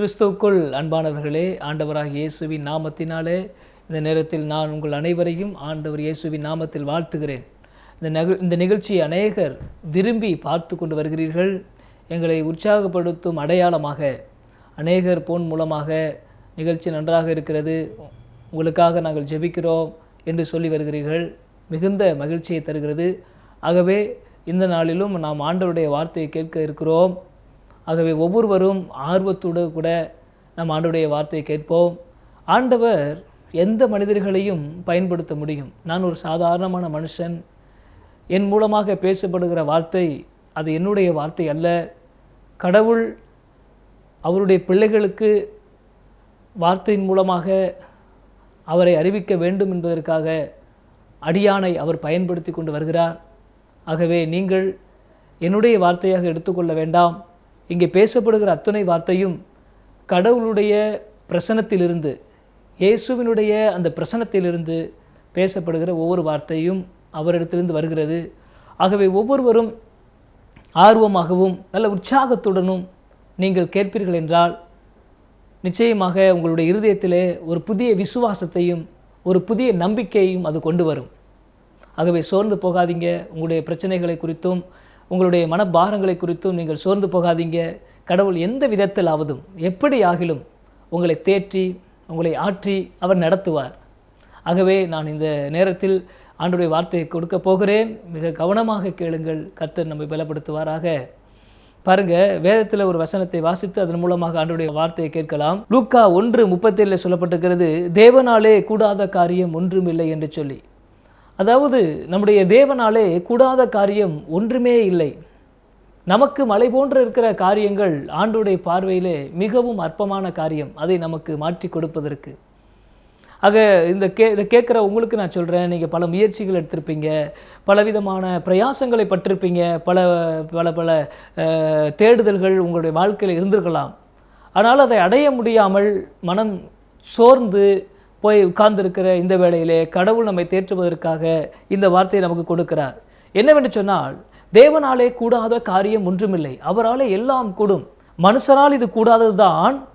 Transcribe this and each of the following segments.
கிறிஸ்துவுக்குள் அன்பானவர்களே ஆண்டவராக இயேசுவின் நாமத்தினாலே இந்த நேரத்தில் நான் உங்கள் அனைவரையும் ஆண்டவர் இயேசுவின் நாமத்தில் வாழ்த்துகிறேன். இந்த நக இந்த நிகழ்ச்சியை அநேகர் விரும்பி பார்த்து கொண்டு வருகிறீர்கள். எங்களை உற்சாகப்படுத்தும் அடையாளமாக அநேகர் போன் மூலமாக நிகழ்ச்சி நன்றாக இருக்கிறது. உங்களுக்காக நாங்கள் ஜெபிக்கிறோம் என்று சொல்லி வருகிறீர்கள். மிகுந்த மகிழ்ச்சியை தருகிறது. ஆகவே இந்த நாளிலும் நாம் ஆண்டவருடைய வார்த்தையை கேட்க இருக்கிறோம். ஆகவே ஒவ்வொருவரும் ஆர்வத்தோடு கூட நம் ஆண்டுடைய வார்த்தையை கேட்போம். ஆண்டவர் எந்த மனிதர்களையும் பயன்படுத்த முடியும். நான் ஒரு சாதாரணமான மனுஷன். என் மூலமாக பேசப்படுகிற வார்த்தை அது என்னுடைய வார்த்தை அல்ல. கடவுள் அவருடைய பிள்ளைகளுக்கு வார்த்தையின் மூலமாக அவரை அறிவிக்க வேண்டும் என்பதற்காக அடியானை அவர் பயன்படுத்தி கொண்டு வருகிறார். ஆகவே நீங்கள் என்னுடைய வார்த்தையாக எடுத்துக்கொள்ள வேண்டாம். இங்கே பேசப்படுகிற அத்துணை வார்த்தையும் கடவுளுடைய பிரசனத்திலிருந்து இயேசுவினுடைய அந்த பிரசனத்திலிருந்து பேசப்படுகிற ஒவ்வொரு வார்த்தையும் அவரிடத்திலிருந்து வருகிறது. ஆகவே ஒவ்வொருவரும் ஆர்வமாகவும் நல்ல உற்சாகத்துடனும் நீங்கள் கேட்பீர்கள் என்றால் நிச்சயமாக உங்களுடைய இருதயத்திலே ஒரு புதிய விசுவாசத்தையும் ஒரு புதிய நம்பிக்கையையும் அது கொண்டு வரும். ஆகவே சோர்ந்து போகாதீங்க. உங்களுடைய பிரச்சனைகளை குறித்தும் உங்களுடைய மனபாரங்களை குறித்தும் நீங்கள் சோர்ந்து போகாதீங்க. கடவுள் எந்த விதத்திலாவதும் எப்படி ஆகிலும் உங்களை தேற்றி உங்களை ஆற்றி அவர் நடத்துவார். ஆகவே நான் இந்த நேரத்தில் ஆண்டுடைய வார்த்தையை கொடுக்க போகிறேன். மிக கவனமாக கேளுங்கள். கர்த்தர் நம்மை பலப்படுத்துவாராக. பாருங்க வேதத்தில் ஒரு வசனத்தை வாசித்து அதன் மூலமாக ஆண்டுடைய வார்த்தையை கேட்கலாம். லூக்கா ஒன்று முப்பத்தேழில் சொல்லப்பட்டிருக்கிறது தேவனாலே கூடாத காரியம் ஒன்றும் இல்லை என்று சொல்லி. அதாவது நம்முடைய தேவனாலே கூடாத காரியம் ஒன்றுமே இல்லை. நமக்கு மலை போன்று இருக்கிற காரியங்கள் ஆண்டுடைய பார்வையிலே மிகவும் அற்பமான காரியம். அதை நமக்கு மாற்றி கொடுப்பதற்கு. ஆக இந்த கே இதை கேட்குற உங்களுக்கு நான் சொல்கிறேன் நீங்கள் பல முயற்சிகள் எடுத்திருப்பீங்க பலவிதமான பிரயாசங்களை பட்டிருப்பீங்க பல பல பல தேடுதல்கள் உங்களுடைய வாழ்க்கையில் இருந்திருக்கலாம். ஆனால் அதை அடைய முடியாமல் மனம் சோர்ந்து போய் உட்கார்ந்திருக்கிற இந்த வேளையிலே கடவுள் நம்மை தேற்றுவதற்காக இந்த வார்த்தையை நமக்கு கொடுக்கிறார். என்னவென்று சொன்னால் தேவனாலே கூடாத காரியம் ஒன்றுமில்லை. அவராலே எல்லாம் கூடும். மனுஷரால் இது கூடாததுதான்.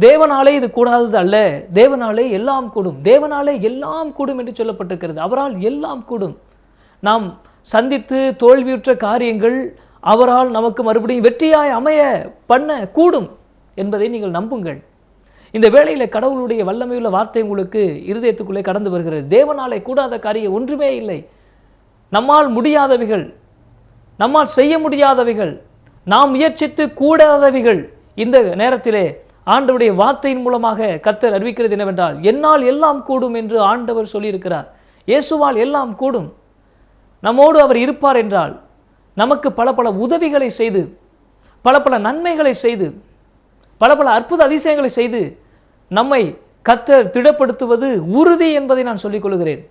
தேவனாலே இது கூடாதது அல்ல. தேவனாலே எல்லாம் கூடும். தேவனாலே எல்லாம் கூடும் என்று சொல்லப்பட்டிருக்கிறது. அவரால் எல்லாம் கூடும். நாம் சந்தித்து தோல்வியுற்ற காரியங்கள் அவரால் நமக்கு மறுபடியும் வெற்றியாய் அமைய பண்ண கூடும் என்பதை நீங்கள் நம்புங்கள். இந்த வேளையில் கடவுளுடைய வல்லமையுள்ள வார்த்தை உங்களுக்கு இருதயத்துக்குள்ளே கடந்து வருகிறது. தேவனாலே கூடாத காரியம் ஒன்றுமே இல்லை. நம்மால் முடியாதவைகள் நம்மால் செய்ய முடியாதவைகள் நாம் முயற்சித்து கூடாதவைகள் இந்த நேரத்திலே ஆண்டவருடைய வார்த்தையின் மூலமாக கர்த்தர் அறிவிக்கிறது என்னவென்றால் என்னால் எல்லாம் கூடும் என்று ஆண்டவர் சொல்லியிருக்கிறார். இயேசுவால் எல்லாம் கூடும். நம்மோடு அவர் இருப்பார் என்றால் நமக்கு பல பல உதவிகளை செய்து பல பல நன்மைகளை செய்து பல பல அற்புத அதிசயங்களை செய்து நம்மை கத்தர் திடப்படுத்துவது உறுதி என்பதை நான் சொல்லிக் கொள்கிறேன்.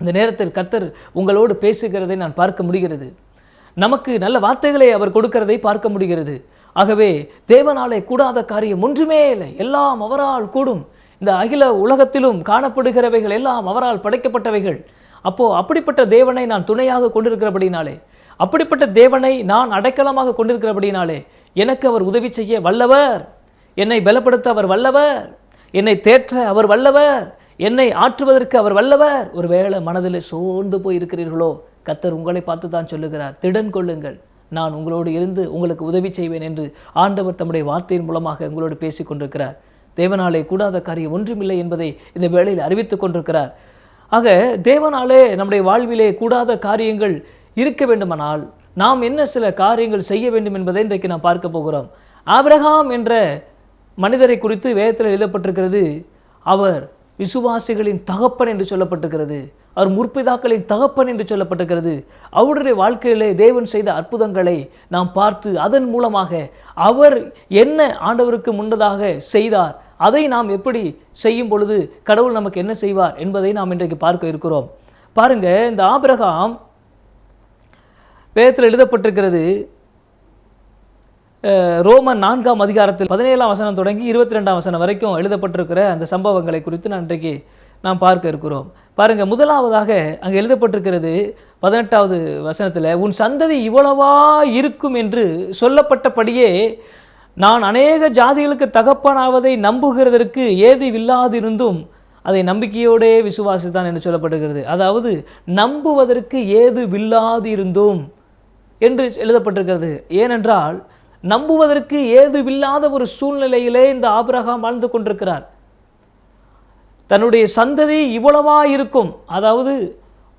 இந்த நேரத்தில் கத்தர் உங்களோடு பேசுகிறதை நான் பார்க்க முடிகிறது. நமக்கு நல்ல வார்த்தைகளை அவர் கொடுக்கிறதை பார்க்க முடிகிறது. ஆகவே தேவனாலே கூடாத காரியம் ஒன்றுமே இல்லை. எல்லாம் அவரால் கூடும். இந்த அகில உலகத்திலும் காணப்படுகிறவைகள் எல்லாம் அவரால் படைக்கப்பட்டவைகள். அப்போ அப்படிப்பட்ட தேவனை நான் துணையாக கொண்டிருக்கிறபடினாலே அப்படிப்பட்ட தேவனை நான் அடைக்கலமாக கொண்டிருக்கிறபடினாலே எனக்கு அவர் உதவி செய்ய வல்லவர். என்னை பலப்படுத்த அவர் வல்லவர். என்னை தேற்ற அவர் வல்லவர். என்னை ஆற்றுவதற்கு அவர் வல்லவர். ஒருவேளை மனதில் சோர்ந்து போய் இருக்கிறீர்களோ கத்தர் உங்களை பார்த்து தான் சொல்லுகிறார். திடன் கொள்ளுங்கள். நான் உங்களோடு இருந்து உங்களுக்கு உதவி செய்வேன் என்று ஆண்டவர் தம்முடைய வார்த்தையின் மூலமாக உங்களோடு பேசி கொண்டிருக்கிறார். தேவனாலே கூடாத காரியம் ஒன்றுமில்லை என்பதை இந்த வேளையில் அறிவித்துக் கொண்டிருக்கிறார். ஆக தேவனாலே நம்முடைய வாழ்விலே கூடாத காரியங்கள் இருக்க வேண்டுமானால் நாம் என்ன சில காரியங்கள் செய்ய வேண்டும் என்பதை இன்றைக்கு நாம் பார்க்க போகிறோம். ஆபிரகாம் என்ற மனிதரை குறித்து வேதத்தில் எழுதப்பட்டிருக்கிறது அவர் விசுவாசிகளின் தகப்பன் என்று சொல்லப்பட்டிருக்கிறது அவர் முற்பிதாக்களின் தகப்பன் என்று சொல்லப்பட்டிருக்கிறது. அவருடைய வாழ்க்கையிலே தேவன் செய்த அற்புதங்களை நாம் பார்த்து அதன் மூலமாக அவர் என்ன ஆண்டவருக்கு முன்னதாக செய்தார் அதை நாம் எப்படி செய்யும் பொழுது கடவுள் நமக்கு என்ன செய்வார் என்பதை நாம் இன்றைக்கு பார்க்க இருக்கிறோம். பாருங்க இந்த ஆபிரகாம் வேதத்தில் எழுதப்பட்டிருக்கிறது ரோமன் நான்காம் அதிகாரத்தில் பதினேழாம் வசனம் தொடங்கி இருபத்தி ரெண்டாம் வசனம் வரைக்கும் எழுதப்பட்டிருக்கிற அந்த சம்பவங்களை குறித்து நான் இன்றைக்கு நாம் பார்க்க இருக்கிறோம். பாருங்கள் முதலாவதாக அங்கே எழுதப்பட்டிருக்கிறது பதினெட்டாவது வசனத்தில் உன் சந்ததி இவ்வளவா இருக்கும் என்று சொல்லப்பட்டபடியே நான் அநேக ஜாதிகளுக்கு தகப்பனாவதை நம்புகிறதற்கு ஏதுவில்லாதிருந்தும் அதை நம்பிக்கையோடே விசுவாசித்தான் என்று சொல்லப்படுகிறது அதாவது நம்புவதற்கு ஏது ஏதுவில்லாதிருந்தும் என்று எழுதப்பட்டிருக்கிறது. ஏனென்றால் நம்புவதற்கு ஏதுவில்லாத ஒரு சூழ்நிலையிலே இந்த ஆபிரகாம் வாழ்ந்து கொண்டிருக்கிறார். தன்னுடைய சந்ததி இவ்வளவா இருக்கும் அதாவது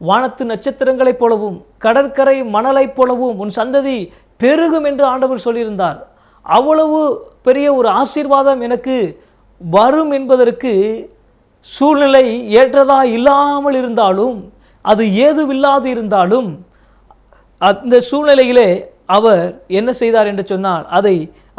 வானத்து நட்சத்திரங்களைப் போலவும் கடற்கரை மணலைப் போலவும் உன் சந்ததி பெருகும் என்று ஆண்டவர் சொல்லியிருந்தார். அவ்வளவு பெரிய ஒரு ஆசீர்வாதம் எனக்கு வரும் என்பதற்கு சூழ்நிலை ஏற்றதா இல்லாமல் இருந்தாலும் அது ஏதுவில்லாது இருந்தாலும் அந்த சூழ்நிலையிலே அவர் என்ன செய்தார் என்று சொன்னால் அதை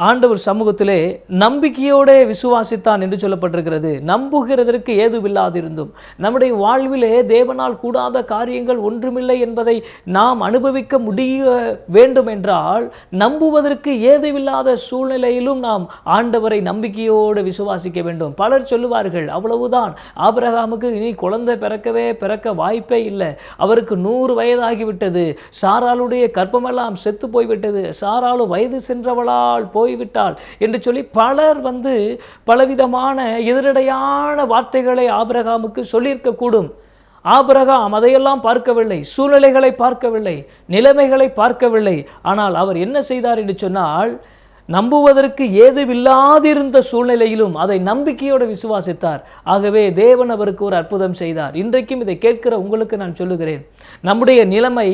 ஆண்டவர் சமூகத்திலே நம்பிக்கையோடே விசுவாசித்தான் என்று சொல்லப்பட்டிருக்கிறது. நம்புகிறதற்கு ஏதுவில்லாதிருந்தும் நம்முடைய வாழ்விலே தேவனால் கூடாத காரியங்கள் ஒன்றுமில்லை என்பதை நாம் அனுபவிக்க முடிய வேண்டும் என்றால் நம்புவதற்கு ஏதுவில்லாத சூழ்நிலையிலும் நாம் ஆண்டவரை நம்பிக்கையோடு விசுவாசிக்க வேண்டும். பலர் சொல்லுவார்கள் அவ்வளவுதான். ஆபிரகாமுக்கு இனி குழந்தை பிறக்கவே பிறக்க வாய்ப்பே இல்லை. அவருக்கு நூறு வயதாகிவிட்டது. சாராளுடைய கற்பமெல்லாம் செத்து போய்விட்டது. சாராலும் வயது சென்றவளால் போய் போய்விட்டாள் என்று சொல்லி பலர் வந்து பலவிதமான எதிரடையான வார்த்தைகளை ஆபிரகாமுக்கு சொல்லியிருக்கக்கூடும். ஆபிரகாம் அதையெல்லாம் பார்க்கவில்லை சூழ்நிலைகளை பார்க்கவில்லை நிலைமைகளை பார்க்கவில்லை. ஆனால் அவர் என்ன செய்தார் என்று சொன்னால் நம்புவதற்கு ஏதுவில்லாதிருந்த சூழ்நிலையிலும் அதை நம்பிக்கையோடு விசுவாசித்தார். ஆகவே தேவன் அவருக்கு ஒரு அற்புதம் செய்தார். இன்றைக்கும் இதை கேட்கிற உங்களுக்கு நான் சொல்லுகிறேன். நம்முடைய நிலைமை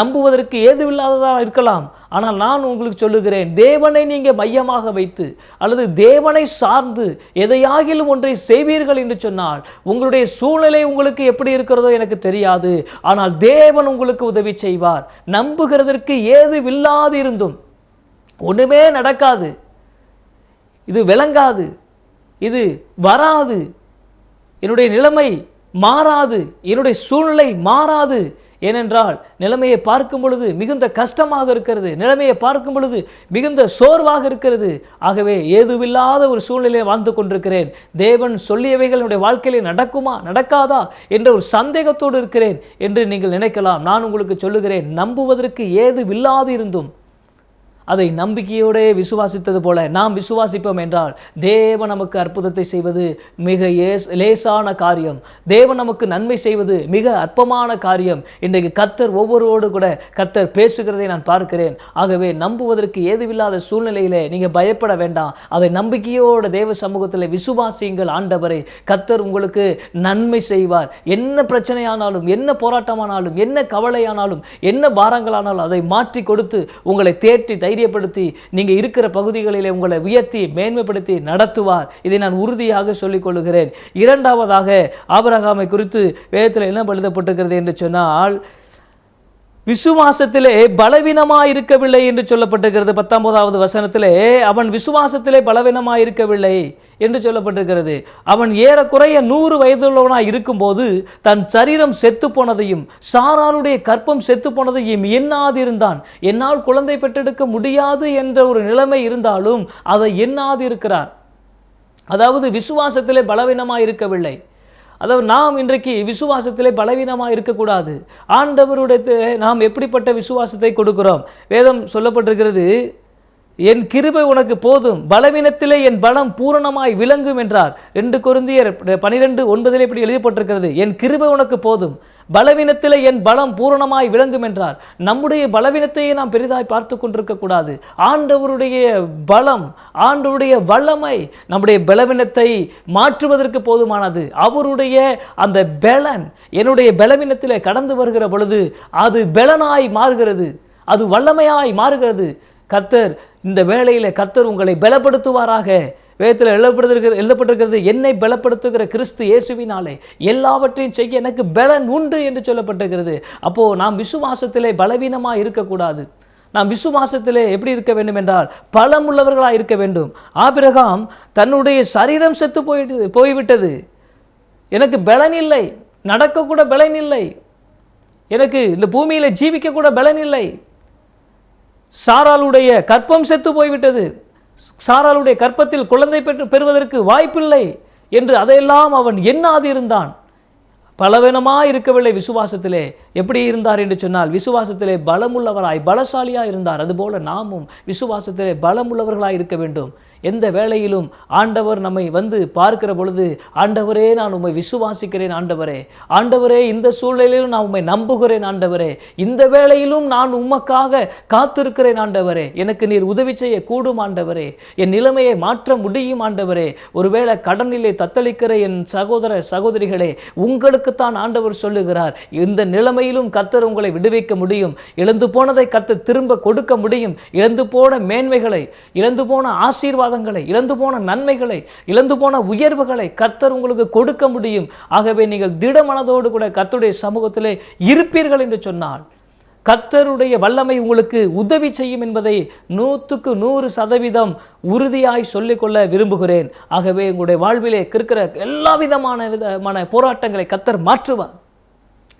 நம்புவதற்கு ஏதுவில்லாததாக இருக்கலாம். ஆனால் நான் உங்களுக்கு சொல்லுகிறேன் தேவனை நீங்கள் மையமாக வைத்து அல்லது தேவனை சார்ந்து எதையாகிலும் ஒன்றை செய்வீர்கள் என்று சொன்னால் உங்களுடைய சூழ்நிலை உங்களுக்கு எப்படி இருக்கிறதோ எனக்கு தெரியாது. ஆனால் தேவன் உங்களுக்கு உதவி செய்வார். நம்புகிறதற்கு ஏதுவில்லாது இருந்தும் ஒன்றுமே நடக்காது. இது விளங்காது. இது வராது. என்னுடைய நிலைமை மாறாது. என்னுடைய சூழ்நிலை மாறாது. ஏனென்றால் நிலைமையை பார்க்கும் பொழுது மிகுந்த கஷ்டமாக இருக்கிறது. நிலைமையை பார்க்கும் பொழுது மிகுந்த சோர்வாக இருக்கிறது. ஆகவே ஏதுவில்லாத ஒரு சூழ்நிலையை வாழ்ந்து கொண்டிருக்கிறேன். தேவன் சொல்லியவைகள் என்னுடைய வாழ்க்கையிலே நடக்குமா நடக்காதா என்ற ஒரு சந்தேகத்தோடு இருக்கிறேன் என்று நீங்கள் நினைக்கலாம். நான் உங்களுக்கு சொல்லுகிறேன் நம்புவதற்கு ஏதுவில்லாது இருந்தும் அதை நம்பிக்கையோடே விசுவாசித்தது போல நாம் விசுவாசிப்போம் என்றால் தேவன் நமக்கு அற்புதத்தை செய்வது மிக ஏஸ் லேசான காரியம். தேவன் நமக்கு நன்மை செய்வது மிக அற்பமான காரியம். இன்றைக்கு கத்தர் ஒவ்வொருவோடு கூட கத்தர் பேசுகிறதை நான் பார்க்கிறேன். ஆகவே நம்புவதற்கு ஏதுவில்லாத சூழ்நிலையிலே நீங்கள் பயப்பட வேண்டாம். அதை நம்பிக்கையோட தேவ சமூகத்தில் விசுவாசியுங்கள் ஆண்டவரை. கத்தர் உங்களுக்கு நன்மை செய்வார். என்ன பிரச்சனையானாலும் என்ன போராட்டமானாலும் என்ன கவலையானாலும் என்ன பாரங்களானாலும் அதை மாற்றி கொடுத்து உங்களை தேற்றி தைரியப்படுத்தி நீங்கள் இருக்கிற பகுதிகளிலே உங்களை உயர்த்தி மேன்மைப்படுத்தி நடத்துவார். இதை நான் உறுதியாக சொல்லிக் கொள்கிறேன் இரண்டாவதாக ஆபரகாமை குறித்து வேதத்தில் என்ன எழுதப்பட்டிருக்கிறது என்று சொன்னால் விசுவாசத்திலே பலவீனமாக இருக்கவில்லை என்று சொல்லப்பட்டிருக்கிறது. பத்தொன்பதாவது வசனத்திலே அவன் விசுவாசத்திலே பலவீனமாக இருக்கவில்லை என்று சொல்லப்பட்டிருக்கிறது. அவன் ஏறக்குறைய நூறு வயதுள்ளவனாக இருக்கும்போது தன் சரீரம் செத்து போனதையும் சாராளுடைய கற்பம் செத்து போனதையும் எண்ணாதிருந்தான். என்னால் குழந்தை பெற்றெடுக்க முடியாது என்ற ஒரு நிலைமை இருந்தாலும் அதை எண்ணாதிருக்கிறார். அதாவது விசுவாசத்திலே பலவீனமாக இருக்கவில்லை அதாவது நாம் இன்றைக்கு விசுவாசத்திலே பலவீனமாக இருக்கக்கூடாது. ஆண்டவருடைய நாம் எப்படிப்பட்ட விசுவாசத்தை கொடுக்கிறோம்? வேதம் சொல்லப்பட்டிருக்கிறது என் கிருபை உனக்கு போதும். பலவீனத்திலே என் பலம் பூரணமாய் விளங்கும் என்றார். ரெண்டு கொருந்தியர் பனிரெண்டு ஒன்பதிலே இப்படி எழுதப்பட்டிருக்கிறது என் கிருபை உனக்கு போதும். பலவீனத்தில் என் பலம் பூரணமாய் விளங்கும் என்றார் நம்முடைய பலவீனத்தையே நாம் பெரிதாய் பார்த்து கொண்டிருக்க கூடாது ஆண்டவருடைய பலம் ஆண்டவருடைய வல்லமை நம்முடைய பலவீனத்தை மாற்றுவதற்கு போதுமானது. அவருடைய அந்த பலன் என்னுடைய பலவீனத்தில் கடந்து வருகிற பொழுது அது பலனாய் மாறுகிறது. அது வல்லமையாய் மாறுகிறது. கர்த்தர் இந்த வேளையில் கர்த்தர் உங்களை பலப்படுத்துவாராக. வேதத்தில் எழுதப்பட்டிருக்கிறது எழுதப்பட்டிருக்கிறது என்னை பலப்படுத்துகிற கிறிஸ்து இயேசுவினாலே எல்லாவற்றையும் செய்ய எனக்கு பலன் உண்டு என்று சொல்லப்பட்டிருக்கிறது. அப்போது நாம் விசுவாசத்திலே பலவீனமாக இருக்கக்கூடாது. நாம் விசுவாசத்திலே எப்படி இருக்க வேண்டும் என்றால் பலம் உள்ளவர்களாக இருக்க வேண்டும். ஆபிரகாம் தன்னுடைய சரீரம் செத்து போயிட்டு போய்விட்டது. எனக்கு பலன் இல்லை. நடக்கக்கூட பலன் இல்லை. எனக்கு இந்த பூமியில் ஜீவிக்கக்கூட பலன் இல்லை. சாராளுடைய கற்பம் செத்து போய்விட்டது. சாராளுடைய கற்பத்தில் குழந்தை பெற்று பெறுவதற்கு வாய்ப்பில்லை என்று அதையெல்லாம் அவன் எண்ணாதிருந்தான். பலவீனமாக இருக்கவில்லை விசுவாசத்திலே. எப்படி இருந்தார் என்று சொன்னால் விசுவாசத்திலே பலமுள்ளவராய் பலசாலியாக இருந்தார். அதுபோல நாமும் விசுவாசத்திலே பலமுள்ளவர்களாய் இருக்க வேண்டும். எந்த வேளையிலும் ஆண்டவர் நம்மை வந்து பார்க்கிற பொழுது ஆண்டவரே நான் உம்மை விசுவாசிக்கிறேன் ஆண்டவரே. ஆண்டவரே இந்த சூழ்நிலையிலும் நான் உம்மை நம்புகிறேன் ஆண்டவரே. இந்த வேளையிலும் நான் உமக்காக காத்திருக்கிறேன் ஆண்டவரே. எனக்கு நீர் உதவி செய்ய கூடும் ஆண்டவரே. என் நிலைமையை மாற்ற முடியும் ஆண்டவரே. ஒருவேளை கடனிலே தத்தளிக்கிற என் சகோதர சகோதரிகளே உங்களுக்குத்தான் ஆண்டவர் சொல்லுகிறார் இந்த நிலைமையிலும் கர்த்தர் உங்களை விடுவிக்க முடியும். இழந்து போனதை கர்த்தர் திரும்ப கொடுக்க முடியும். இழந்து போன மேன்மைகளை இழந்து போன ஆசீர்வாதங்களை இழந்து போன நன்மைகளை இழந்து போன உயர்வுகளை கர்த்தர் உங்களுக்கு கொடுக்க முடியும். ஆகவே நீங்கள் திடமனதோடு கூட கர்த்தருடைய சமூகத்திலே இருப்பீர்கள் என்று சொன்னால் கர்த்தருடைய வல்லமை உங்களுக்கு உதவி செய்யும் என்பதை நூற்றுக்கு நூறு சதவீதம் உறுதியாய் சொல்லிக்கொள்ள விரும்புகிறேன். ஆகவே உங்களுடைய வாழ்விலே இருக்கிற எல்லா விதமான விதமான போராட்டங்களை கர்த்தர் மாற்றுவார்.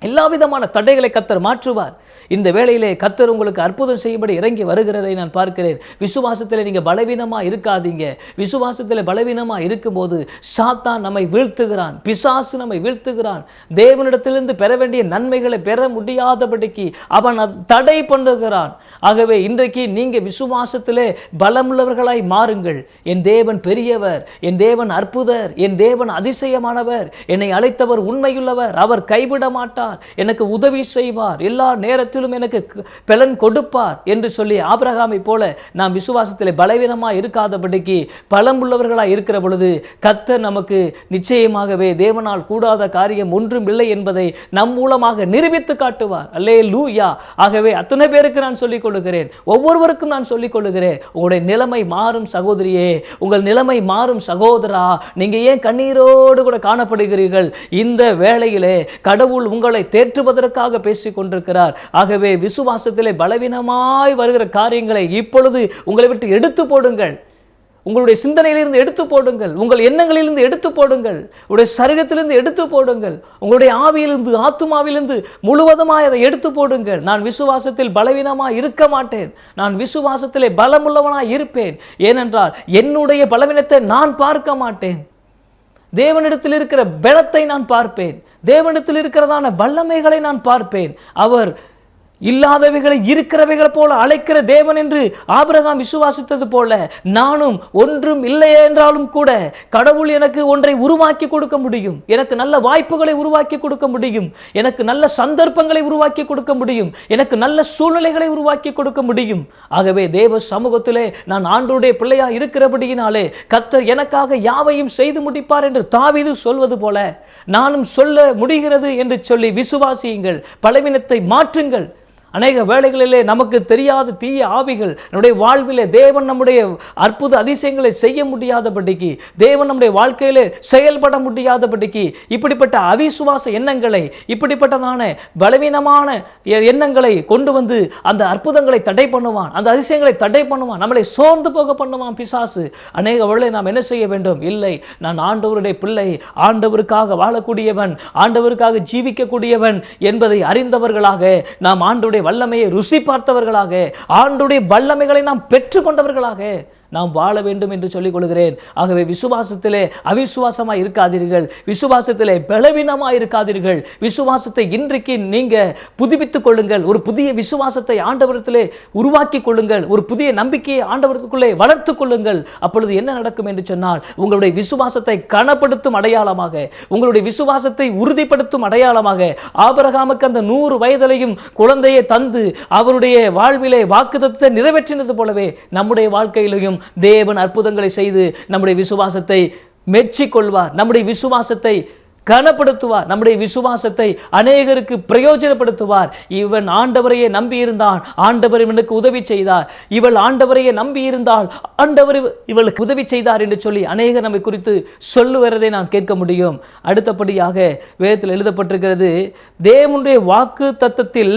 எல்லா விதமான தடைகளை கத்தர் மாற்றுவார். இந்த வேளையிலே கத்தர் உங்களுக்கு அற்புதம் செய்யும்படி இறங்கி வருகிறதை நான் பார்க்கிறேன். விசுவாசத்தில் நீங்கள் பலவீனமாக இருக்காதீங்க. விசுவாசத்தில் பலவீனமாக இருக்கும்போது சாத்தான் நம்மை வீழ்த்துகிறான். பிசாசு நம்மை வீழ்த்துகிறான். தேவனிடத்திலிருந்து பெற வேண்டிய நன்மைகளை பெற முடியாதபடிக்கு அவன் தடை பண்ணுகிறான். ஆகவே இன்றைக்கு நீங்கள் விசுவாசத்திலே பலமுள்ளவர்களாய் மாறுங்கள். என் தேவன் பெரியவர் என் தேவன் அற்புதர் என் தேவன் அதிசயமானவர் என்னை அழைத்தவர் உண்மையுள்ளவர் அவர் கைவிட மாட்டார் எனக்கு உதவி செய்வார் எல்லா நேரத்திலும் எனக்கு பலன் கொடுப்பார் என்று சொல்லி ஆபிரகாமை போல நாம் விசுவாசத்தில் பலவீனமாக இருக்காதபடிக்கு பலமுள்ளவர்களாக இருக்கிற பொழுது கர்த்தர் நமக்கு நிச்சயமாகவே தேவனால் கூடாத காரியம் ஒன்றும் இல்லை என்பதை நம் மூலமாக நிரூபித்து காட்டுவார். அல்லே லூயா ஆகவே அத்தனை பேருக்கு நான் சொல்லிக் கொள்ளுகிறேன். ஒவ்வொருவருக்கும் நான் சொல்லிக் கொள்ளுகிறேன். உங்களுடைய நிலைமை மாறும் சகோதரியே. உங்கள் நிலைமை மாறும் சகோதரா. நீங்க ஏன் கண்ணீரோடு கூட காணப்படுகிறீர்கள்? இந்த வேளையிலே கடவுள் உங்களை தேற்றுவதற்காக பேசிக் கொண்டிருக்கிறார் ஆகவே விசுவாசத்திலே பலவீனமாய் வருகிற காரியங்களை இப்பொழுது உங்களை விட்டு எடுத்து போடுங்கள். உங்களுடைய சிந்தனையிலிருந்து எடுத்து போடுங்கள். உங்கள் எண்ணங்களிலிருந்து எடுத்து போடுங்கள். உங்களுடைய சரீரத்திலிருந்து எடுத்து போடுங்கள். உங்களுடைய ஆவியிலிருந்து ஆத்துமாவிலிருந்து முழுவதுமாய் அதை எடுத்து போடுங்கள். நான் விசுவாசத்தில் பலவீனமாக இருக்க மாட்டேன். நான் விசுவாசத்திலே பலமுள்ளவனாக இருப்பேன். ஏனென்றால் என்னுடைய பலவீனத்தை நான் பார்க்க மாட்டேன். தேவனிடத்தில் இருக்கிற பலத்தை நான் பார்ப்பேன். தேவனிடத்தில் இருக்கிறதான வல்லமைகளை நான் பார்ப்பேன். அவர் இல்லாதவைகளை இருக்கிறவைகளை போல அழைக்கிற தேவன் என்று ஆபிரகாம் விசுவாசித்தது போல நானும் ஒன்றும் இல்லை என்றாலும் கூட கடவுள் எனக்கு ஒன்றை உருவாக்கி கொடுக்க முடியும். எனக்கு நல்ல வாய்ப்புகளை உருவாக்கி கொடுக்க முடியும். எனக்கு நல்ல சந்தர்ப்பங்களை உருவாக்கி கொடுக்க முடியும். எனக்கு நல்ல சூழ்நிலைகளை உருவாக்கி கொடுக்க முடியும். ஆகவே தேவ சமூகத்திலே நான் ஆண்டோடைய பிள்ளையா இருக்கிறபடியினாலே கத்தர் எனக்காக யாவையும் செய்து முடிப்பார் என்று தாவிது சொல்வது போல நானும் சொல்ல முடிகிறது என்று சொல்லி விசுவாசியுங்கள். பலவீனத்தை மாற்றுங்கள். அநேக வேளைகளிலே நமக்கு தெரியாத தீய ஆவிகள் நம்முடைய வாழ்விலே தேவன் நம்முடைய அற்புத அதிசயங்களை செய்ய முடியாதபடிக்கு தேவன் நம்முடைய வாழ்க்கையிலே செயல்பட முடியாதபடிக்கு இப்படிப்பட்ட அவிசுவாச எண்ணங்களை இப்படிப்பட்டதான பலவீனமான எண்ணங்களை கொண்டு வந்து அந்த அற்புதங்களை தடை பண்ணுவான் அந்த அதிசயங்களை தடை பண்ணுவான் நம்மளை சோர்ந்து போக பண்ணுவான் பிசாசு. அநேக வேளை நாம் என்ன செய்ய வேண்டும்? இல்லை நான் ஆண்டவருடைய பிள்ளை ஆண்டவருக்காக வாழக்கூடியவன் ஆண்டவருக்காக ஜீவிக்கக்கூடியவன் என்பதை அறிந்தவர்களாக நாம் ஆண்டவருடைய வல்லமையை ருசி பார்த்தவர்களாக ஆண்டுடைய வல்லமைகளை நாம் பெற்றுக்கொண்டவர்களாக நாம் வாழ வேண்டும் என்று சொல்லிக் கொள்கிறேன் ஆகவே விசுவாசத்திலே அவிசுவாசமாக இருக்காதீர்கள். விசுவாசத்திலே பலவீனமாக இருக்காதீர்கள். விசுவாசத்தை இன்றைக்கு நீங்கள் புதுப்பித்துக் கொள்ளுங்கள். ஒரு புதிய விசுவாசத்தை ஆண்டவரத்திலே உருவாக்கி கொள்ளுங்கள். ஒரு புதிய நம்பிக்கையை ஆண்டவரத்துக்குள்ளே வளர்த்து கொள்ளுங்கள். அப்பொழுது என்ன நடக்கும் என்று சொன்னால் உங்களுடைய விசுவாசத்தை கனப்படுத்தும் அடையாளமாக உங்களுடைய விசுவாசத்தை உறுதிப்படுத்தும் அடையாளமாக ஆபரகாமுக்கு அந்த நூறு வயதிலையும் குழந்தையை தந்து அவருடைய வாழ்விலே வாக்குத்தத்தை நிறைவேற்றினது போலவே நம்முடைய வாழ்க்கையிலையும் தேவன் அற்புதங்களை செய்து நம்முடைய விசுவாசத்தை மெச்சிக்கொள்வார். நம்முடைய விசுவாசத்தை கனப்படுத்துவார். நம்முடைய விசுவாசத்தை அநேகருக்கு பிரயோஜனப்படுத்துவார். இவன் ஆண்டவரையே நம்பியிருந்தான். ஆண்டவர் இவனுக்கு உதவி செய்தார். இவள் ஆண்டவரையே நம்பியிருந்தால் ஆண்டவர் இவளுக்கு உதவி செய்தார் என்று சொல்லி அநேகர் நம்மை குறித்து சொல்லுவதை நான் கேட்க முடியும். அடுத்தபடியாக வேதத்தில் எழுதப்பட்டிருக்கிறது தேவனுடைய வாக்கு தத்தத்தில்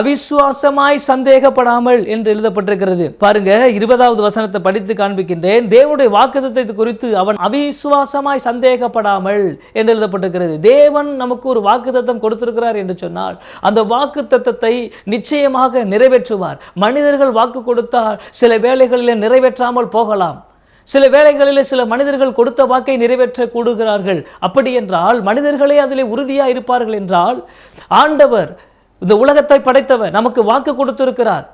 அவிசுவாசமாய் சந்தேகப்படாமல் என்று எழுதப்பட்டிருக்கிறது. பாருங்க இருபதாவது வசனத்தை படித்து காண்பிக்கின்றேன். தேவனுடைய வாக்குத்தத்தத்தை குறித்து அவன் அவிசுவாசமாய் சந்தேகப்படாமல் என்று எழுதப்பட்டிருக்கிறது. தேவன் நமக்கு ஒரு வாக்குத்தத்தம் கொடுத்திருக்கிறார் என்று சொன்னால் அந்த வாக்குத்தத்தத்தை நிச்சயமாக நிறைவேற்றுவார். மனிதர்கள் வாக்கு கொடுத்தால் சில வேளைகளில் நிறைவேற்றாமல் போகலாம். சில வேளைகளில் சில மனிதர்கள் கொடுத்த வாக்கை நிறைவேற்ற கூடுகிறார்கள். அப்படி என்றால் மனிதர்களே அதிலே உறுதியா இருப்பார்கள் என்றால் ஆண்டவர் இந்த உலகத்தை படைத்தவர் நமக்கு வாக்கு கொடுத்திருக்கிறார்.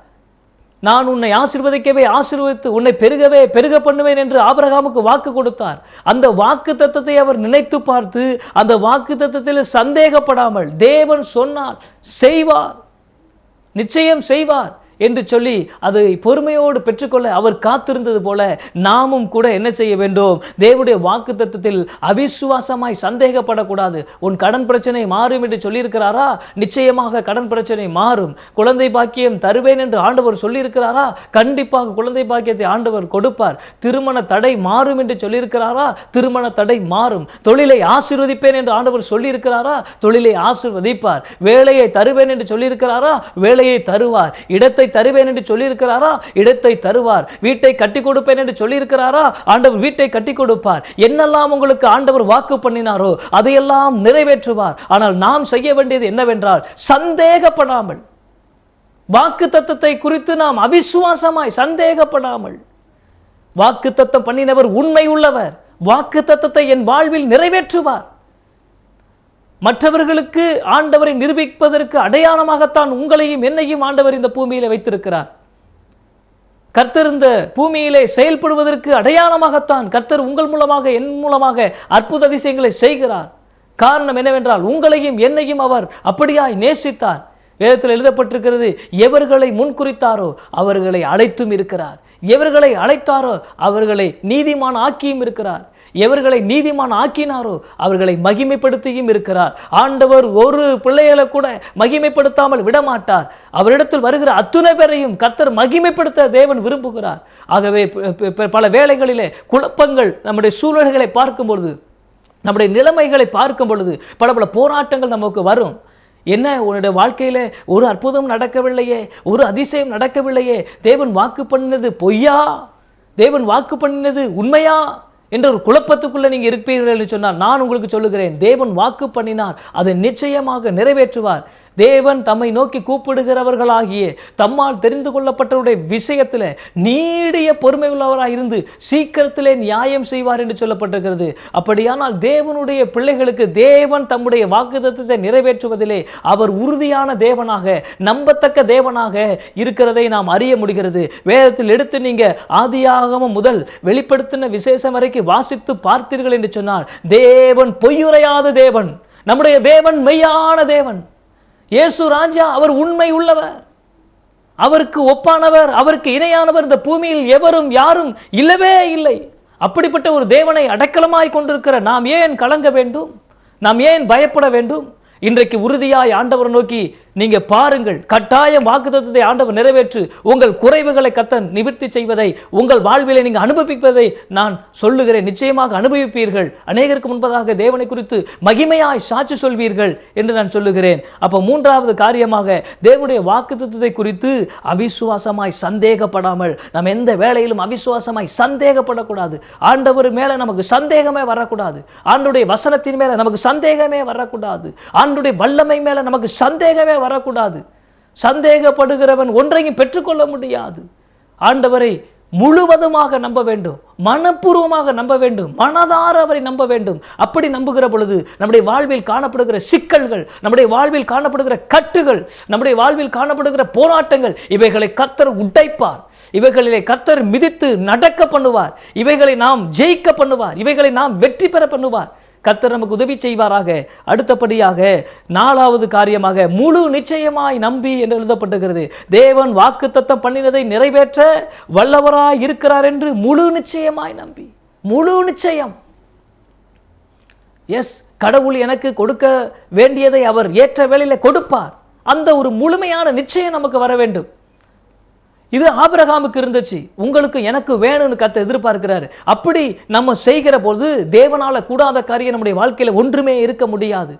நான் உன்னை ஆசிர்வதிக்கவே ஆசிர்வதித்து உன்னை பெருகவே பெருக பண்ணுவேன் என்று ஆபரகாமுக்கு வாக்கு கொடுத்தார். அந்த வாக்கு தத்தத்தை அவர் நினைத்து பார்த்து அந்த வாக்கு தத்தத்தில் சந்தேகப்படாமல் தேவன் சொன்னால் செய்வார். நிச்சயம் செய்வார். என்று சொல்லி அதை பொறுமையோடு பெற்றுக்கொள்ள அவர் காத்திருந்தது போல நாமும் கூட என்ன செய்ய வேண்டும்? தேவனுடைய வாக்கு தத்துவத்தில் அவிசுவாசமாய் சந்தேகப்படக்கூடாது. உன் கடன் பிரச்சனை மாறும் என்று சொல்லியிருக்கிறாரா? நிச்சயமாக கடன் பிரச்சனை மாறும். குழந்தை பாக்கியம் தருவேன் என்று ஆண்டவர் சொல்லியிருக்கிறாரா? கண்டிப்பாக குழந்தை பாக்கியத்தை ஆண்டவர் கொடுப்பார். திருமண தடை மாறும் என்று சொல்லியிருக்கிறாரா? திருமண தடை மாறும். தொழிலை ஆசிர்வதிப்பேன் என்று ஆண்டவர் சொல்லியிருக்கிறாரா? தொழிலை ஆசீர்வதிப்பார். வேலையை தருவேன் என்று சொல்லியிருக்கிறாரா? வேலையை தருவார். இடத்தை இடத்தை தருவேன் என்று சொல்லியிருக்கிறாரா? இடத்தை தருவார். வீட்டை கட்டி கொடுப்பேன் என்று சொல்லியிருக்கிறாரா? ஆண்டவர் வீட்டை கட்டி கொடுப்பார். என்னெல்லாம் உங்களுக்கு ஆண்டவர் வாக்கு பண்ணினாரோ அதையெல்லாம் நிறைவேற்றுவார். ஆனால் நாம் செய்ய வேண்டியது என்னவென்றால் சந்தேகப்படாமல். வாக்கு தத்தத்தை குறித்து நாம் அவிசுவாசமாய் சந்தேகப்படாமல். வாக்கு தத்தம் பண்ணினவர் உண்மை உள்ளவர். வாக்கு தத்தத்தை என் வாழ்வில் நிறைவேற்றுவார். மற்றவர்களுக்கு ஆண்டவரை நிரூபிப்பதற்கு அடையாளமாகத்தான் உங்களையும் என்னையும் ஆண்டவர் இந்த பூமியில வைத்திருக்கிறார். கர்த்தர் இந்த பூமியிலே செயல்படுவதற்கு அடையாளமாகத்தான் கர்த்தர் உங்கள் மூலமாக என் மூலமாக அற்புத அதிசயங்களை செய்கிறார். காரணம் என்னவென்றால் உங்களையும் என்னையும் அவர் அப்படியாய் நேசித்தார். வேதத்தில் எழுதப்பட்டிருக்கிறது எவர்களை முன்குறித்தாரோ அவர்களை அழைத்தும் இருக்கிறார். எவர்களை அழைத்தாரோ அவர்களை நீதிமான் ஆக்கியும் இருக்கிறார். எவர்களை நீதிமான் ஆக்கினாரோ அவர்களை மகிமைப்படுத்தியும் இருக்கிறார். ஆண்டவர் ஒரு பிள்ளைகளை கூட மகிமைப்படுத்தாமல் விடமாட்டார். அவரிடத்தில் வருகிற அத்துணை பேரையும் கத்தர் மகிமைப்படுத்த தேவன் விரும்புகிறார். ஆகவே பல வேளைகளிலே குழப்பங்கள் நம்முடைய சூழல்களை பார்க்கும் பொழுது நம்முடைய நிலைமைகளை பார்க்கும் பொழுது பல பல போராட்டங்கள் நமக்கு வரும். என்ன? உன்னுடைய வாழ்க்கையில் ஒரு அற்புதம் நடக்கவில்லையே ஒரு அதிசயம் நடக்கவில்லையே தேவன் வாக்கு பண்ணினது பொய்யா? தேவன் வாக்கு பண்ணினது உண்மையா? என்ற ஒரு குழப்பத்துக்குள்ளே நீங்கள் இருப்பீர்கள் என்று சொன்னால் நான் உங்களுக்கு சொல்லுகிறேன். தேவன் வாக்கு பண்ணினார். அதை நிச்சயமாக நிறைவேற்றுவார். தேவன் தம்மை நோக்கி கூப்பிடுகிறவர்களாகிய தம்மால் தெரிந்து கொள்ளப்பட்டவருடைய விஷயத்தில் நீடிய பொறுமை உள்ளவராக இருந்து சீக்கிரத்திலே நியாயம் செய்வார் என்று சொல்லப்பட்டிருக்கிறது. அப்படியானால் தேவனுடைய பிள்ளைகளுக்கு தேவன் தம்முடைய வாக்குதத்தை நிறைவேற்றுவதிலே அவர் உறுதியான தேவனாக நம்பத்தக்க தேவனாக இருக்கிறதை நாம் அறிய முடிகிறது. வேதத்தில் எடுத்து நீங்க ஆதியாகமம் முதல் வெளிப்படுத்தின விசேஷம் வரைக்கும் வாசித்து பார்த்தீர்கள் என்று சொன்னால் தேவன் பொய்யுரையாத தேவன் நம்முடைய தேவன் மெய்யான தேவன். இயேசு ராஜா அவர் உண்மை உள்ளவர். அவருக்கு ஒப்பானவர் அவருக்கு இணையானவர். இந்த பூமியில் எவரும் யாரும் இல்லவே இல்லை. அப்படிப்பட்ட ஒரு தேவனை அடைக்கலமாய் கொண்டிருக்கிற நாம் ஏன் கலங்க வேண்டும்? நாம் ஏன் பயப்பட வேண்டும்? இன்றைக்கு உறுதியாய் ஆண்டவர் நோக்கி நீங்க பாருங்கள் கட்டாயம் வாக்குத்தத்தை ஆண்டவர் நிறைவேற்று உங்கள் குறைவுகளை கத்தன் நிவர்த்தி செய்வதை உங்கள் வாழ்விலை நீங்க அனுபவிப்பதை நான் சொல்லுகிறேன். நிச்சயமாக அனுபவிப்பீர்கள். அநேகருக்கு முன்பதாக தேவனை குறித்து மகிமையாய் சாட்சி சொல்வீர்கள் என்று நான் சொல்லுகிறேன். அப்போ மூன்றாவது காரியமாக தேவனுடைய வாக்குத்தத்தை குறித்து அவிசுவாசமாய் சந்தேகப்படாமல் நம்ம எந்த வேளையிலும் அவிசுவாசமாய் சந்தேகப்படக்கூடாது. ஆண்டவர் மேல நமக்கு சந்தேகமே வரக்கூடாது. ஆண்டுடைய வசனத்தின் மேல நமக்கு சந்தேகமே வரக்கூடாது. ஆண்டுடைய வல்லமை மேல நமக்கு சந்தேகமே வரக்கூடாது. சந்தேகப்படுகிறவன் ஒன்றையும் பெற்றுக்கொள்ள முடியாது. ஆண்டவரை முழுவதுமாக நம்ப வேண்டும். மனப்பூர்வமாக நம்ப வேண்டும். மனதார அவரை நம்ப வேண்டும். அப்படி நம்புகிற பொழுது நம்முடைய வாழ்வில் காணப்படுகிற சிக்கல்கள் நம்முடைய வாழ்வில் காணப்படுகிற கட்டுகள் நம்முடைய வாழ்வில் காணப்படுகிற போராட்டங்கள் இவைகளை கர்த்தர் உடைப்பார். இவைகளிலே கர்த்தர் மிதித்து நடக்க பண்ணுவார். இவைகளை நாம் ஜெயிக்க பண்ணுவார். இவைகளை நாம் வெற்றி பெற பண்ணுவார். கத்தர் நமக்கு உதவி செய்வாராக. அடுத்தபடியாக நாலாவது காரியமாக முழு நிச்சயமாய் நம்பி என்று எழுதப்பட்டுகிறது தேவன் வாக்குத்தத்தம் பண்ணினதை நிறைவேற்ற வல்லவராய் இருக்கிறார் என்று முழு நிச்சயமாய் நம்பி. முழு நிச்சயம். எஸ் கடவுள் எனக்கு கொடுக்க வேண்டியதை அவர் ஏற்ற வேளையில கொடுப்பார். அந்த ஒரு முழுமையான நிச்சயம் நமக்கு வர வேண்டும். இது ஆபிரகாமுக்கு இருந்துச்சு. உங்களுக்கு எனக்கு வேணும்னு கத்த எதிர்பார்க்கிறாரு. அப்படி நம்ம செய்கிற பொழுது தேவனால கூடாத காரியம் நம்முடைய வாழ்க்கையில ஒன்றுமே இருக்க முடியாது.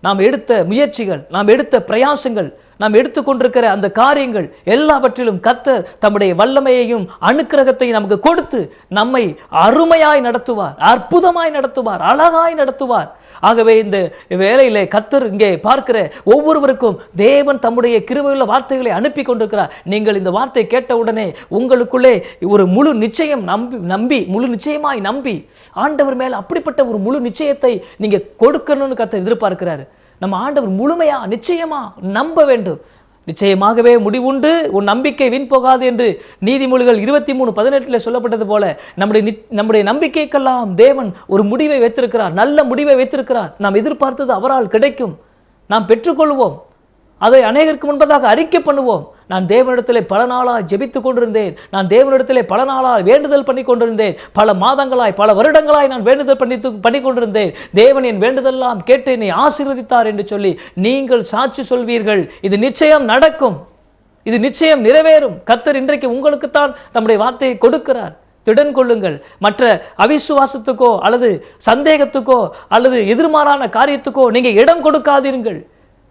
நாம் எடுத்த முயற்சிகள் நாம் எடுத்த பிரயாசங்கள் நாம் எடுத்துக்கொண்டிருக்கிற அந்த காரியங்கள் எல்லாவற்றிலும் கத்தர் தம்முடைய வல்லமையையும் அனுக்கிரகத்தையும் நமக்கு கொடுத்து நம்மை அருமையாய் நடத்துவார் அற்புதமாய் நடத்துவார் அழகாய் நடத்துவார். ஆகவே இந்த வேலையிலே கத்தர் இங்கே பார்க்கிற ஒவ்வொருவருக்கும் தேவன் தம்முடைய கிருமையுள்ள வார்த்தைகளை அனுப்பி கொண்டிருக்கிறார். நீங்கள் இந்த வார்த்தை கேட்டவுடனே உங்களுக்குள்ளே ஒரு முழு நிச்சயம் நம்பி நம்பி முழு நிச்சயமாய் நம்பி ஆண்டவர் மேல் அப்படிப்பட்ட ஒரு முழு நிச்சயத்தை நீங்க கொடுக்கணும்னு கத்தர் எதிர்பார்க்கிறாரு. நம்ம ஆண்டவர் முழுமையா நிச்சயமா நம்ப வேண்டும். நிச்சயமாகவே முடிவுண்டு உன் நம்பிக்கை வீண் போகாது என்று நீதிமொழிகள் இருபத்தி மூணு பதினெட்டில் சொல்லப்பட்டது போல நம்முடைய நம்முடைய நம்பிக்கைக்கெல்லாம் தேவன் ஒரு முடிவை வைத்திருக்கிறார் நல்ல முடிவை வைத்திருக்கிறார். நாம் எதிர்பார்த்தது அவரால் கிடைக்கும். நாம் பெற்றுக்கொள்வோம். அதை அநேகருக்கு முன்பதாக அறிக்கை பண்ணுவோம். நான் தேவனிடத்திலே பல நாளாய் ஜெபித்து கொண்டிருந்தேன். நான் தேவனிடத்திலே பல நாளாக வேண்டுதல் பண்ணி கொண்டிருந்தேன். பல மாதங்களாய் பல வருடங்களாய் நான் வேண்டுதல் பண்ணி பண்ணி கொண்டிருந்தேன். தேவன் என் வேண்டுதெல்லாம் கேட்டு என்னை ஆசீர்வதித்தார் என்று சொல்லி நீங்கள் சாட்சி சொல்வீர்கள். இது நிச்சயம் நடக்கும். இது நிச்சயம் நிறைவேறும். கர்த்தர் இன்றைக்கு உங்களுக்குத்தான் தம்முடைய வார்த்தையை கொடுக்கிறார். திடன் கொள்ளுங்கள். மற்ற அவிசுவாசத்துக்கோ அல்லது சந்தேகத்துக்கோ அல்லது எதிர்மாறான காரியத்துக்கோ நீங்கள் இடம் கொடுக்காதீர்கள்.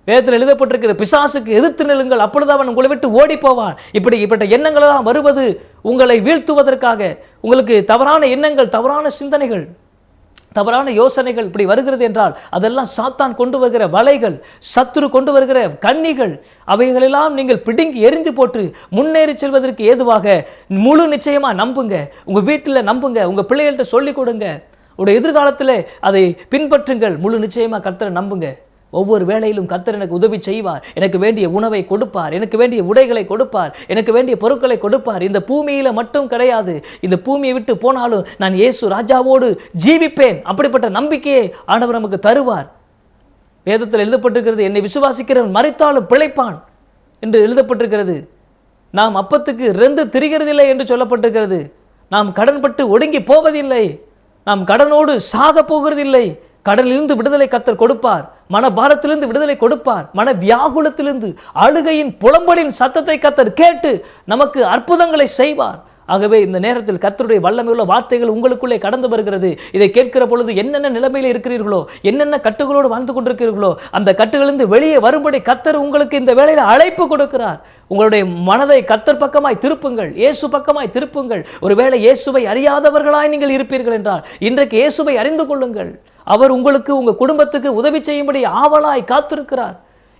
வேதத்தில் எழுதப்பட்டிருக்கிற பிசாசுக்கு எதிர்த்து நிலுங்கள் அப்பொழுது அவன் உங்களை விட்டு ஓடி போவான் இப்படி இப்பட்ட எண்ணங்களெல்லாம் வருவது உங்களை வீழ்த்துவதற்காக. உங்களுக்கு தவறான எண்ணங்கள் தவறான சிந்தனைகள் தவறான யோசனைகள் இப்படி வருகிறது என்றால் அதெல்லாம் சாத்தான் கொண்டு வருகிற வலைகள் சத்துரு கொண்டு வருகிற கன்னிகள் அவைகளெல்லாம் நீங்கள் பிடுங்கி எரிந்து போட்டு முன்னேறி செல்வதற்கு ஏதுவாக முழு நிச்சயமாக நம்புங்க. உங்கள் வீட்டில் நம்புங்க. உங்கள் பிள்ளைகள்கிட்ட சொல்லிக் கொடுங்க. உடைய எதிர்காலத்தில் அதை பின்பற்றுங்கள். முழு நிச்சயமாக கர்த்தரை நம்புங்க. ஒவ்வொரு வேளையிலும் கர்த்தர் எனக்கு உதவி செய்வார். எனக்கு வேண்டிய உணவை கொடுப்பார். எனக்கு வேண்டிய உடைகளை கொடுப்பார். எனக்கு வேண்டிய பொருட்களை கொடுப்பார். இந்த பூமியில் மட்டும் கிடையாது. இந்த பூமியை விட்டு போனாலும் நான் இயேசு ராஜாவோடு ஜீவிப்பேன். அப்படிப்பட்ட நம்பிக்கையை ஆண்டவர் நமக்கு தருவார். வேதத்தில் எழுதப்பட்டிருக்கிறது என்னை விசுவாசிக்கிறவன் மறைத்தாலும் பிழைப்பான் என்று எழுதப்பட்டிருக்கிறது. நாம் அப்பத்துக்கு ரெந்து திரிகிறதில்லை என்று சொல்லப்பட்டிருக்கிறது. நாம் கடன்பட்டு ஒடுங்கி போவதில்லை. நாம் கடனோடு சாக போகிறதில்லை. கடலிலிருந்து விடுதலை கத்தர் கொடுப்பார். மன பாரத்திலிருந்து விடுதலை கொடுப்பார். மன வியாகுலத்திலிருந்து அழுகையின் புலம்பலின் சத்தத்தை கத்தர் கேட்டு நமக்கு அற்புதங்களை செய்வார். ஆகவே இந்த நேரத்தில் கர்த்தருடைய வல்லமையுள்ள வார்த்தைகள் உங்களுக்குள்ளே கடந்து வருகிறது. இதை கேட்கிற பொழுது என்னென்ன நிலைமையில் இருக்கிறீர்களோ என்னென்ன கட்டுகளோடு வாழ்ந்து கொண்டிருக்கிறீர்களோ அந்த கட்டுகளிலிருந்து வெளியே வரும்படி கத்தர் உங்களுக்கு இந்த வேளையில் அழைப்பு கொடுக்கிறார். உங்களுடைய மனதை கத்தர் பக்கமாய் திருப்புங்கள். இயேசு பக்கமாய் திருப்புங்கள். ஒருவேளை இயேசுவை அறியாதவர்களாய் நீங்கள் இருப்பீர்கள் என்றால் இன்றைக்கு இயேசுவை அறிந்து கொள்ளுங்கள். அவர் உங்களுக்கு உங்கள் குடும்பத்துக்கு உதவி செய்யும்படி ஆவலாய் காத்திருக்கிறார்.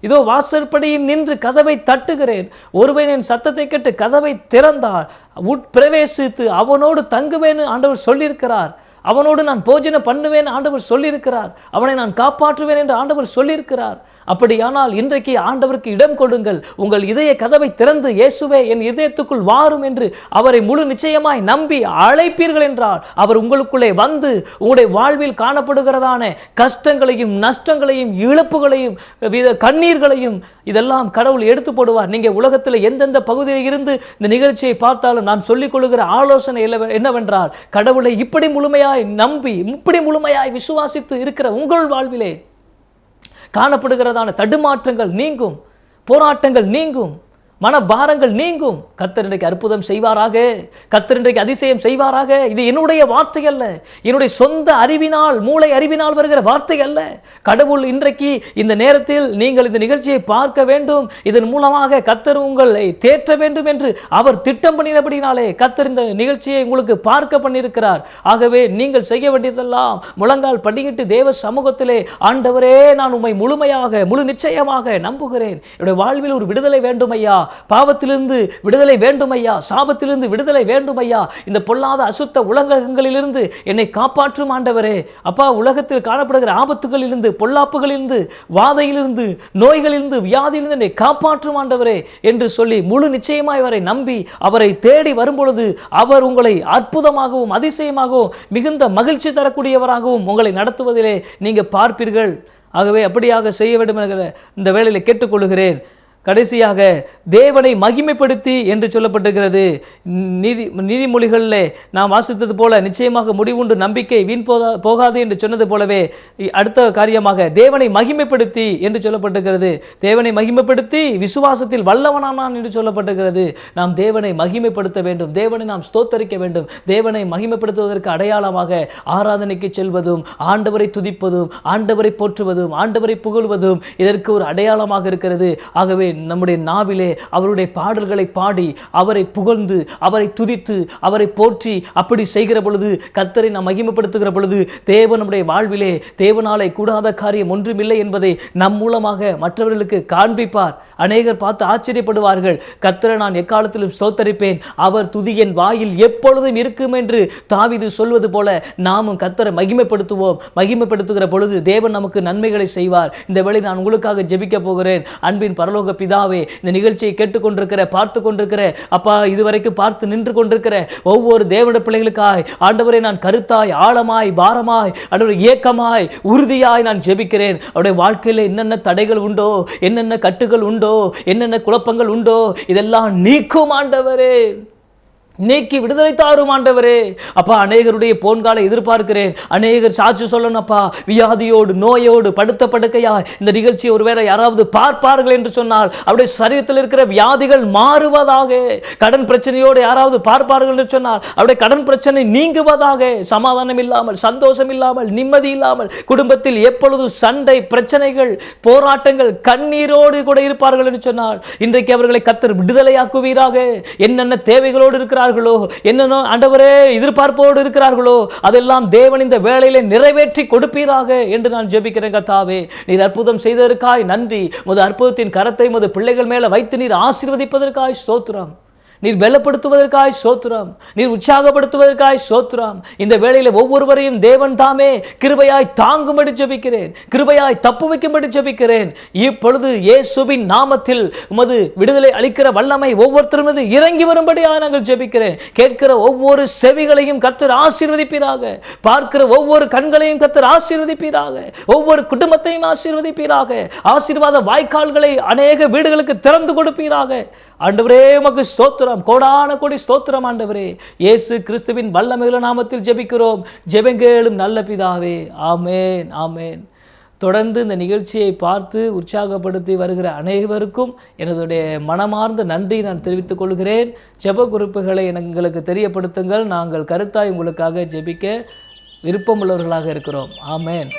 இதோ வாசற்படியில் நின்று கதவை தட்டுகிறேன். ஒருவன் என் சத்தத்தை கேட்டு கதவை திறந்தால் உட்பிரவேசித்து அவனோடு தங்குவேன்னு ஆண்டவர் சொல்லியிருக்கிறார். அவனோடு நான் போஜனம் பண்ணுவேன் ஆண்டவர் சொல்லியிருக்கிறார். அவனை நான் காப்பாற்றுவேன் என்று ஆண்டவர் சொல்லியிருக்கிறார். அப்படியானால் இன்றைக்கு ஆண்டவருக்கு இடம் கொடுங்கள். உங்கள் இதய கதவை திறந்து இயேசுவே என் இதயத்துக்குள் வாரும் என்று அவரை முழு நிச்சயமாய் நம்பி அழைப்பீர்கள் என்றால் அவர் உங்களுக்குள்ளே வந்து உங்களுடைய வாழ்வில் காணப்படுகிறதான கஷ்டங்களையும் நஷ்டங்களையும் இழப்புகளையும் வித கண்ணீர்களையும் இதெல்லாம் கடவுள் எடுத்து போடுவார். நீங்க உலகத்தில் எந்தெந்த பகுதியில் இருந்து இந்த நிகழ்ச்சியை பார்த்தாலும் நான் சொல்லிக் கொள்கிற ஆலோசனை என்னவென்றால் கடவுளை இப்படி முழுமையாய் நம்பி இப்படி முழுமையாய் விசுவாசித்து இருக்கிற உங்கள் வாழ்விலே காணப்படுகிறதான தடுமாற்றங்கள் நீங்கும் போராட்டங்கள் நீங்கும். மனபாரங்கள் நீங்கும். கத்தர் இன்றைக்கு அற்புதம் செய்வாராக. கத்தர் இன்றைக்கு அதிசயம் செய்வாராக. இது என்னுடைய வார்த்தை அல்ல. என்னுடைய சொந்த அறிவினால் மூளை அறிவினால் வருகிற வார்த்தை அல்ல. கடவுள் இன்றைக்கு இந்த நேரத்தில் நீங்கள் இந்த நிகழ்ச்சியை பார்க்க வேண்டும். இதன் மூலமாக கத்தர் உங்களை தேற்ற வேண்டும் என்று அவர் திட்டம் பண்ணினபடினாலே கத்தர் இந்த நிகழ்ச்சியை உங்களுக்கு பார்க்க பண்ணியிருக்கிறார். ஆகவே நீங்கள் செய்ய வேண்டியதெல்லாம் முழங்கால் படியிட்டு தேவ சமூகத்திலே ஆண்டவரே நான் உம்மை முழுமையாக முழு நிச்சயமாக நம்புகிறேன். என்னுடைய வாழ்வில் ஒரு விடுதலை வேண்டும் ஐயா பாவத்திலிருந்து விடுதலை வேண்டும் ஐயா சாபத்திலிருந்து விடுதலை வேண்டும் ஐயா இந்த பொல்லாத அசுத்த உலகங்களிலிருந்து என்னை காப்பாற்றும் ஆண்டவரே. அப்பா உலகத்தில் காணப்படுகிற ஆபத்துகளிலிருந்து பொல்லாப்புகளிலிருந்து வாதையிலிருந்து நோய்களிலிருந்து வியாதியிலிருந்து என்னை காப்பாற்றும் ஆண்டவரே என்று சொல்லி முழு நிச்சயமாய் அவரை நம்பி அவரை தேடி வரும்பொழுது அவர் உங்களை அற்புதமாகவும் அதிசயமாகவும் மிகுந்த மகிழ்ச்சி தரக்கூடியவராகவும் உங்களை நடத்துவதிலே நீங்க பார்ப்பீர்கள். ஆகவே அப்படியாக செய்ய வேண்டும் என்கிற இந்த வேலையில் கேட்டுக்கொள்கிறேன் கடைசியாக தேவனை மகிமைப்படுத்தி என்று சொல்லப்பட்டிருக்கிறது. நீதி நீதிமொழிகளில் நாம் வாசித்தது போல நிச்சயமாக முடிவுண்டு நம்பிக்கை வீண் போதா போகாது என்று சொன்னது போலவே இ- அடுத்த காரியமாக தேவனை மகிமைப்படுத்தி என்று சொல்லப்பட்டிருக்கிறது. தேவனை மகிமைப்படுத்தி விசுவாசத்தில் வல்லவனானான் என்று சொல்லப்பட்டிருக்கிறது. நாம் தேவனை மகிமைப்படுத்த வேண்டும் தேவனை நாம் ஸ்தோத்தரிக்க வேண்டும். தேவனை மகிமைப்படுத்துவதற்கு அடையாளமாக ஆராதனைக்கு செல்வதும் ஆண்டவரை துதிப்பதும் ஆண்டவரை போற்றுவதும் ஆண்டவரை புகழ்வதும் இதற்கு ஒரு அடையாளமாக இருக்கிறது. ஆகவே நம்முடைய நாவிலே அவருடைய பாடல்களை பாடி அவரை புகழ்ந்து அவரை துதித்து அவரை போற்றி அப்படி செய்கிற பொழுது கத்தரை நாம் மகிமைப்படுத்துகிற பொழுது தேவன் நம்முடைய வாழ்விலே தேவனாலே கூடாத காரியம் ஒன்றுமில்லை என்பதை நம் மூலமாக மற்றவர்களுக்கு காண்பிப்பார். அநேகர் பார்த்து ஆச்சரியப்படுவார்கள். கத்தரை நான் எக்காலத்திலும் சோத்தரிப்பேன் அவர் துதி என் வாயில் எப்பொழுதும் இருக்கும் என்று தாவிது சொல்வது போல நாமும் கத்தரை மகிமைப்படுத்துவோம். மகிமைப்படுத்துகிற பொழுது தேவன் நமக்கு நன்மைகளை செய்வார். இந்த வேளை நான் உங்களுக்காக ஜெபிக்க போகிறேன். அன்பின் பரலோக பிதாவே இந்த நிகழ்ச்சியை கேட்டுக்கொண்டிருக்கிற பார்த்து கொண்டிருக்கிற அப்பா இதுவரைக்கும் பார்த்து நின்று கொண்டிருக்கிற ஒவ்வொரு தேவன பிள்ளைகளுக்காய் ஆண்டவரை நான் கருத்தாய் ஆழமாய் பாரமாய் ஆண்டவரை ஏக்கமாய் உறுதியாய் நான் ஜெபிக்கிறேன். அவருடைய வாழ்க்கையில் என்னென்ன தடைகள் உண்டோ என்னென்ன கட்டுகள் உண்டோ என்னென்ன குழப்பங்கள் உண்டோ இதெல்லாம் நீக்கும் ஆண்டவரே. நீக்கி விடுதலை தாரும் ஆண்டவரே. அப்பா அநேகருடைய போன்காலை எதிர்பார்க்கிறேன். அநேகர் சாட்சி சொல்லணும்ப்பா வியாதியோடு நோயோடு படுத்த படுக்கையா இந்த நிகழ்ச்சியை ஒருவேளை யாராவது பார்ப்பார்கள் என்று சொன்னால் அவருடைய சரீரத்தில் இருக்கிற வியாதிகள் மாறுவதாக கடன் பிரச்சனையோடு யாராவது பார்ப்பார்கள் என்று சொன்னால் அவருடைய கடன் பிரச்சனை நீங்குவதாக சமாதானம் இல்லாமல் சந்தோஷம் இல்லாமல் நிம்மதி இல்லாமல் குடும்பத்தில் எப்பொழுது சண்டை பிரச்சனைகள் போராட்டங்கள் கண்ணீரோடு கூட இருப்பார்கள் என்று சொன்னால் இன்றைக்கு அவர்களை கத்தர் விடுதலையாக்குவீராக. என்னென்ன தேவைகளோடு இருக்கிறார் இருக்கிறார்களோ? என்னென்ன ஆண்டவரே எதிர்பார்ப்போடு இருக்கிறார்களோ? அதெல்லாம் தேவன் இந்த வேலையில நிறைவேற்றி கொடுப்பீராக என்று நான் ஜெபிக்கிறேன் கத்தாவே நீர் அற்புதம் செய்ததற்காய் நன்றி. முது அற்புதத்தின் கரத்தை முது பிள்ளைகள் மேல வைத்து நீர் ஆசீர்வதிப்பதற்காய் ஸ்தோத்திரம். நீர் பலப்படுத்துவதற்காய் சோத்திரம் நீர் உற்சாகப்படுத்துவதற்காய் சோத்திரம். இந்த வேளையில் ஒவ்வொருவரையும் தேவன் தாமே கிருபையாய் தாங்கும்படி ஜெபிக்கிறேன் கிருபையாய் தப்பு வைக்கும்படி ஜெபிக்கிறேன். இப்பொழுது இயேசுவின் நாமத்தில் உமது விடுதலை அளிக்கிற வல்லமை ஒவ்வொருத்தரும் மீது இறங்கி வரும்படியாக நாங்கள் ஜெபிக்கிறேன். கேட்கிற ஒவ்வொரு செவிகளையும் கர்த்தர் ஆசீர்வதிப்பீராக. பார்க்கிற ஒவ்வொரு கண்களையும் கர்த்தர் ஆசீர்வதிப்பீராக. ஒவ்வொரு குடும்பத்தையும் ஆசீர்வதிப்பீராக. ஆசீர்வாத வாய்க்கால்களை அநேக வீடுகளுக்கு திறந்து கொடுப்பீராக. ஆண்டவரே உமக்கு ஸ்தோத்திரம். கோடான கோடி ஸ்தோத்திரம் ஆண்டவரே. இயேசு கிறிஸ்துவின் வல்லமிகள நாமத்தில் ஜெபிக்கிறோம். ஜெபங்கேளும் நல்ல பிதாவே. ஆமேன் ஆமேன். தொடர்ந்து இந்த நிகழ்ச்சியை பார்த்து உற்சாகப்படுத்தி வருகிற அனைவருக்கும் எனதுடைய மனமார்ந்த நன்றி நான் தெரிவித்துக் கொள்கிறேன். ஜெப குறிப்புகளை எங்களுக்கு தெரியப்படுத்துங்கள். நாங்கள் கருத்தாய் உங்களுக்காக ஜெபிக்க விருப்பமுள்ளவர்களாக இருக்கிறோம். ஆமேன்.